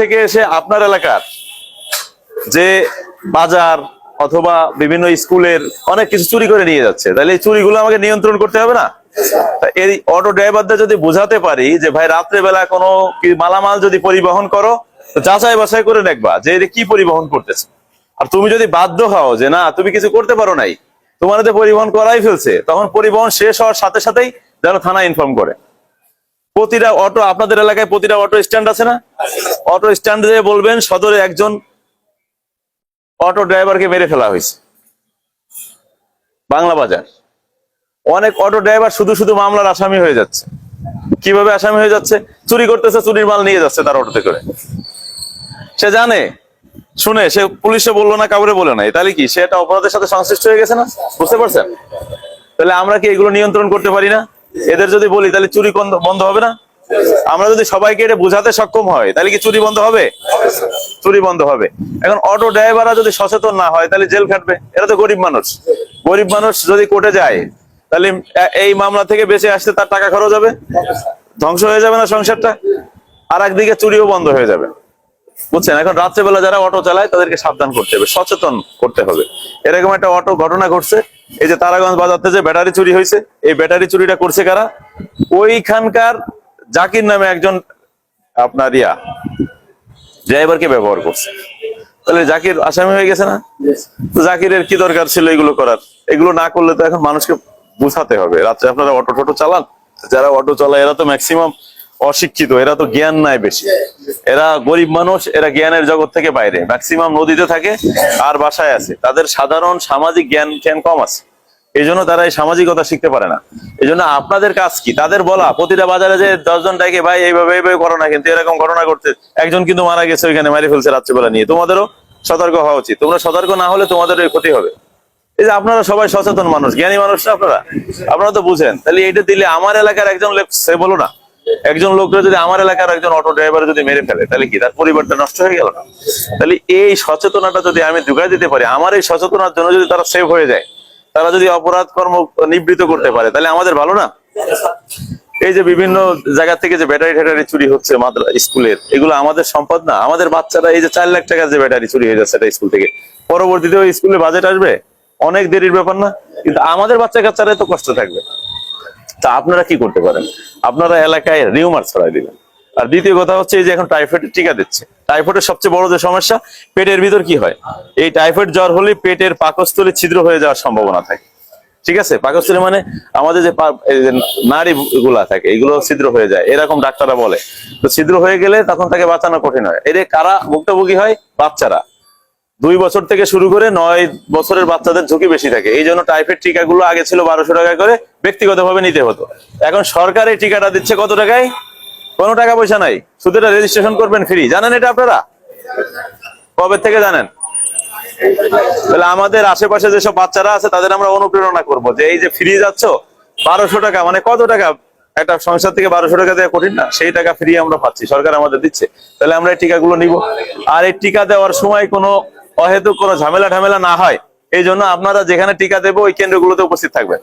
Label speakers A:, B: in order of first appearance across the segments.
A: থেকে এসে আপনার এলাকার যে বাজার অথবা বিভিন্ন স্কুলের অনেক কিছু চুরি করে নিয়ে যাচ্ছে, তাহলে এই চুরিগুলো আমাকে নিয়ন্ত্রণ করতে হবে না? এই অটো ড্রাইভারদের যদি বোঝাতে পারি যে, ভাই রাত্রে বেলা কোনো কি মালামাল যদি পরিবহন করো যাচাই বাছাই করে দেখবা যে এটা কি পরিবহন করতেছে। আর তুমি যদি বাধ্য হও যে, না, তুমি কিছু করতে পারো নাই, তোমার পরিবহন করাই ফেলছে, তখন পরিবহন শেষ হওয়ার সাথে সাথেই যেন থানা ইনফর্ম করে। প্রতিটা অটো আপনাদের এলাকায় প্রতিটা অটো স্ট্যান্ড আছে না? অটো স্ট্যান্ডে বলবেন সদরে একজন অটো ড্রাইভারকে মেরে ফেলা হয়েছে। বাংলা বাজার। অনেক অটো ড্রাইভার শুধু শুধু মামলার আসামি হয়ে যাচ্ছে। কীভাবে আসামি হয়ে যাচ্ছে? চুরি করতেছে, চুরির মাল নিয়ে যাচ্ছে তার অটোতে করে। সে জানে, শুনে, সে পুলিশে বলল না, কাউরে বলে নাই তাহলে কি? সে একটা অপরাধের সাথে সংশ্লিষ্ট হয়ে গেছে না? বুঝতে পারছেন? তাহলে আমরা কি এগুলো নিয়ন্ত্রণ করতে পারি না? এদের যদি বলি, তাহলে চুরি বন্ধ- হবে না? আমরা যদি সবাইকে এটা বোঝাতে সক্ষম হয়, তাহলে কি চুরি বন্ধ হবে? চুরি বন্ধ হবে। এখন অটো ড্রাইভাররা যদি সচেতন না হয়, তাহলে জেল খাটবে। এরা তো গরিব মানুষ। গরিব মানুষ যদি কোর্টে যায়, তাহলে এই মামলা থেকে বেঁচে আসতে তার টাকা খরচ হবে? ধ্বংস হয়ে যাবে না সংসারটা? আর একদিকে চুরিও বন্ধ হয়ে যাবে। বুঝছেন? এখন রাত্রেবেলা যারা অটো চালায়, তাদেরকে সাবধান করতে হবে, সচেতন করতে হবে। এরকম একটা অটো ঘটনা ঘটছে। এই যে তারাগঞ্জ বাজারতে যে ব্যাটারি চুরি হয়েছে এই ব্যাটারি চুরিটা করছে কারা? ওইখানকার জাকির নামে একজন আপনার ইয়া ড্রাইভারকে ব্যবহার করছে। তাহলে জাকির আসামি হয়ে গেছে না? তো জাকিরের কি দরকার ছিল এগুলো করার? এগুলো না করলে তো এখন মানুষকে বুঝাতে হবে। রাত্রে আপনারা অটো টোটো চালান যারা অটো চালায় এরা তো ম্যাক্সিমাম অশিক্ষিত, এরা তো জ্ঞান নাই বেশি। এরা গরিব মানুষ, এরা জ্ঞানের জগৎ থেকে বাইরে। ম্যাক্সিমাম নদীতে থাকে, আর বাসায় আছে। তাদের সাধারণ সামাজিক জ্ঞান জ্ঞান কম আছে। এই জন্য তারা এই সামাজিকতা শিখতে পারে না। এই জন্য আপনাদের কাজ কি? তাদের বলা, প্রতিটা বাজারে যে দশজন ডাকে ভাই, এইভাবে এইভাবে করো না কিন্তু, এরকম ঘটনা করতে একজন কিন্তু মারা গেছে ওইখানে, মারি ফেলছে রাত্রিবেলা নিয়ে। তোমাদেরও সতর্ক হওয়া উচিত। তোমরা সতর্ক না হলে তোমাদের ক্ষতি হবে। এই যে আপনারা সবাই সচেতন মানুষ, জ্ঞানী মানুষ আপনারা? আপনারা তো বুঝেন। তাহলে এটা দিলে আমার এলাকার একজন সে বলো না। একজন লোকরা যদি আমার এলাকার একজন অটো ড্রাইভার যদি মেরে ফেলে, তাহলে কি? তার পরিবারটা নষ্ট হয়ে গেল না? তাহলে এই সচেতনতা যদি আমি ঢুকাই দিতে পারি, আমার এই সচেতনার জন্য যদি তারা সেভ হয়ে যায়, তারা যদি অপরাধ কর্ম নিবৃত্ত করতে পারে, তাহলে আমাদের ভালো না? এই যে বিভিন্ন জায়গা থেকে যে ব্যাটারি ট্যাটারি চুরি হচ্ছে স্কুলের, এগুলো আমাদের সম্পদ না? আমাদের বাচ্চারা এই যে চার লাখ টাকার যে ব্যাটারি চুরি হয়ে যাচ্ছে স্কুল থেকে পরবর্তীতে ওই স্কুলে বাজেট আসবে? অনেক দেরির ব্যাপার না? কিন্তু আমাদের বাচ্চা কাচ্চারা তো কষ্ট থাকবে। তা আপনারা কি করতে পারেন? আপনারা এলাকায় রিউমার ছড়াই দিবেন। আর দ্বিতীয় কথা হচ্ছে এই যে এখন টাইফয়েডের টিকা দিচ্ছে। টাইফয়েডের সবচেয়ে বড় যে সমস্যা, পেটের ভিতর কি হয়? এই টাইফয়েড জ্বর হলে পেটের পাকস্থলী ছিদ্র হয়ে যাওয়ার সম্ভাবনা থাকে। ঠিক আছে? পাকস্থলী মানে আমাদের যে নাড়ি গুলা থাকে, এগুলো ছিদ্র হয়ে যায়। এরকম ডাক্তাররা বলে। তো ছিদ্র হয়ে গেলে তখন তাকে বাঁচানো কঠিন হয়। এর কারা ভুক্তভোগী হয়? বাচ্চারা। দুই বছর থেকে শুরু করে নয় বছরের বাচ্চাদের ঝুঁকি বেশি থাকে। এই জন্য টাইফয়েড টিকাগুলো আগে ছিল বারোশো টাকা করে, ব্যক্তিগতভাবে নিতে হতো। এখন সরকার এই টিকাটা দিচ্ছে কত টাকায়? কোনো টাকা পয়সা নাই। শুধু এটা রেজিস্ট্রেশন করবেন ফ্রি জানেন এটা আপনারা? কবে থেকে জানেন? তাহলে আমাদের আশেপাশে যেসব বাচ্চারা আছে, তাদের আমরা অনুপ্রেরণা করব যে এই যে ফ্রি যাচ্ছ, বারোশো টাকা মানে কত টাকা? একটা সংসার থেকে বারোশো টাকা দেওয়া কঠিন না, সেই টাকা ফ্রি আমরা পাচ্ছি, সরকার আমাদের দিচ্ছে। তাহলে আমরা এই টিকাগুলো নিব। আর এই টিকা দেওয়ার সময় কোনো অহেতুক কোনো ঝামেলা ঝামেলা না হয়, এই জন্য আপনারা যেখানে টিকা দেবো, ওই কেন্দ্রগুলোতে উপস্থিত থাকবেন।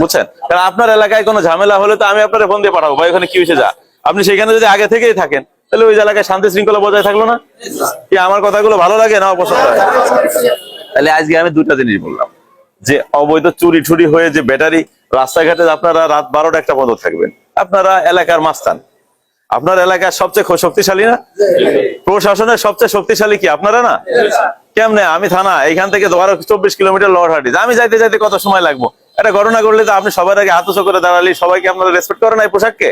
A: বুঝছেন? কারণ আপনার এলাকায় কোনো ঝামেলা হলে তো আমি আপনার ফোন দিয়ে পাঠাবো ওখানে কি হয়েছে যা। আপনি সেখানে যদি আগে থেকেই থাকেন, তাহলে ওই এলাকায় শান্তি শৃঙ্খলা বজায় থাকল না? কি আমার কথাগুলো ভালো লাগে না অপছন্দ হয়? তাহলে আজকে আমি দুটা জিনিস বললাম। যে অবৈধ চুরি ঠুরি হয়ে যে ব্যাটারি, রাস্তাঘাটে আপনারা রাত বারোটা একটা বন্ধ থাকবেন। আপনারা এলাকার মাস্তান। আপনার এলাকার সবচেয়ে শক্তিশালী না? প্রশাসনের সবচেয়ে শক্তিশালী কি? আপনারা না? কেমনে? আমি থানা এখান থেকে ধরো চব্বিশ কিলোমিটার লোয়ার হাটি আমি যাইতে যাইতে কত সময় লাগবো? একটা ঘটনা করলে তো আপনি সবার আগে হাত করে দাঁড়ালে সবাইকে আপনারা রেসপেক্ট করেন এই পোশাককে?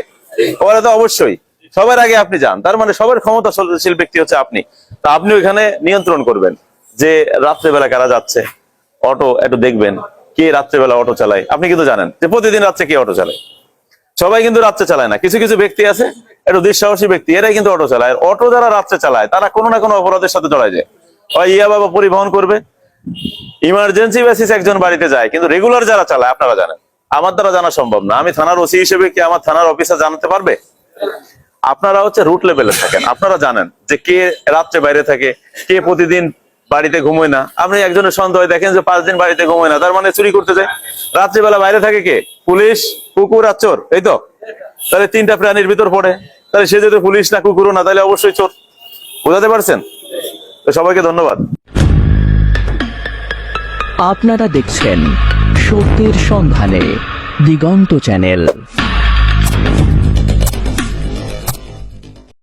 A: ওরা তো অবশ্যই। সবার আগে আপনি যান। তার মানে সবার ক্ষমতাশীল ব্যক্তি হচ্ছে আপনি। তা আপনি ওইখানে নিয়ন্ত্রণ করবেন যে রাত্রেবেলা কারা যাচ্ছে। অটো, একটু দেখবেন কে রাত্রেবেলা অটো চালায়। আপনি কিন্তু জানেন যে প্রতিদিন রাত্রে কে অটো চালায়। সবাই কিন্তু রাত্রে চালায় না। কিছু কিছু ব্যক্তি আছে একটু দুঃসাহসী ব্যক্তি, এরাই কিন্তু অটো চালায়। অটো যারা রাত্রে চালায়, তারা কোনো না কোনো অপরাধের সাথে জড়ায় যায়। হয় ইয়া বাবা পরিবহন করবে ইমার্জেন্সি বেসিস একজন বাড়িতে যায়, কিন্তু রেগুলার যারা চালায়, আপনারা জানেন। আমার দ্বারা জানা সম্ভব না। আমি থানার ওসি হিসেবে কি আমার থানার অফিসার জানাতে পারবে? আপনারা হচ্ছে রুট লেভেলে থাকেন। আপনারা জানেন যে কে রাত্রে বাইরে থাকে, কে প্রতিদিন বাড়িতে ঘুমোয় না। আপনি একজনের সন্দেহ দেখেন যে পাঁচ দিন বাড়িতে ঘুমোয় না, তার মানে চুরি করতে যায়। রাত্রিবেলা বাইরে থাকে কে? পুলিশ, কুকুর আর চোর, এই তো? তাহলে তিনটা প্রাণীর ভিতর পড়ে। তাহলে সে যদি পুলিশ না, কুকুরও না, তাহলে অবশ্যই চোর। বোঝাতে পারছেন? তো সবাইকে ধন্যবাদ।
B: আপনারা দেখছেন সত্যের সন্ধানে দিগন্ত চ্যানেল।